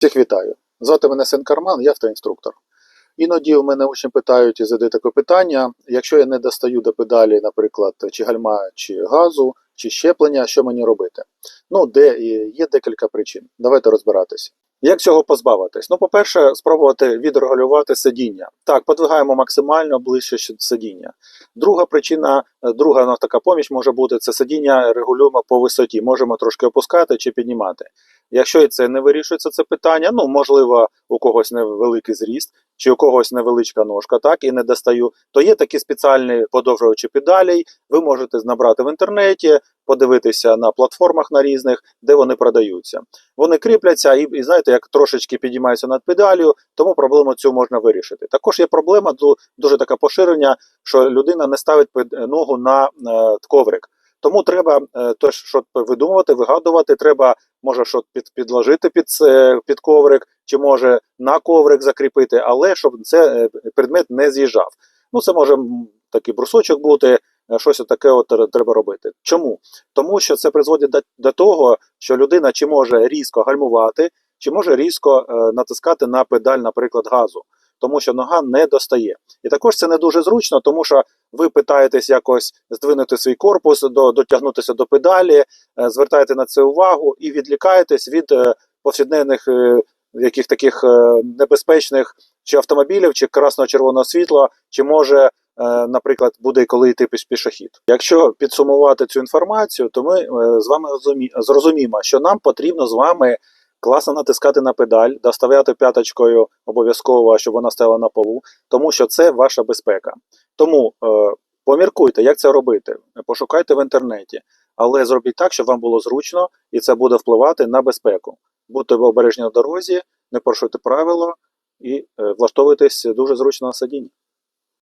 Всіх вітаю. Звати мене Сен Карман, я автоінструктор. Іноді в мене учні питають і задають таке питання: якщо я не достаю до педалі, наприклад, чи гальма, чи газу, чи щеплення, що мені робити? Ну, де є декілька причин. Давайте розбиратися. Як цього позбавитись? Ну, по-перше, спробувати відрегулювати сидіння. Так, подвигаємо максимально ближче сидіння. Друга причина, е, друга ну, така поміч може бути це сидіння регулюємо по висоті. Можемо трошки опускати чи піднімати. Якщо і це не вирішується це питання, ну можливо, у когось невеликий зріст, чи у когось невеличка ножка, так і не достаю, то є такі спеціальні подовжувачі педалей. Ви можете набрати в інтернеті, подивитися на платформах на різних, де вони продаються. Вони кріпляться і, і знаєте, як трошечки підіймаються над педалю, тому проблему цю можна вирішити. Також є проблема ду- дуже така поширення, що людина не ставить ногу на е, коврик. Тому треба е, теж що видумувати, вигадувати. Треба може що під, підложити під, це- під коврик, чи може на коврик закріпити, але щоб це е, предмет не з'їжджав. Ну, це може такий брусочок бути, е, щось таке от треба робити. Чому? Тому що це призводить до, того, що людина чи може різко гальмувати, чи може різко е, натискати на педаль, наприклад, газу, тому що нога не достає. І також це не дуже зручно, тому що ви питаєтесь якось здвинути свій корпус, до, дотягнутися до педалі, е, звертаєте на це увагу і відлікаєтесь від е, повсякденних е, яких таких е, небезпечних чи автомобілів, чи красно-червоного світла, чи може, е, наприклад, буде коли йти піш- пішохід. Якщо підсумувати цю інформацію, то ми е, з вами розумі- зрозуміємо, що нам потрібно з вами класно натискати на педаль, доставляти п'яточкою обов'язково, щоб вона стояла на полу, тому що це ваша безпека. Тому е, поміркуйте, як це робити. Пошукайте в інтернеті, але зробіть так, щоб вам було зручно, і це буде впливати на безпеку. Будьте обережні на дорозі, не порушуйте правила і е, влаштовуйтесь дуже зручно на сидінні.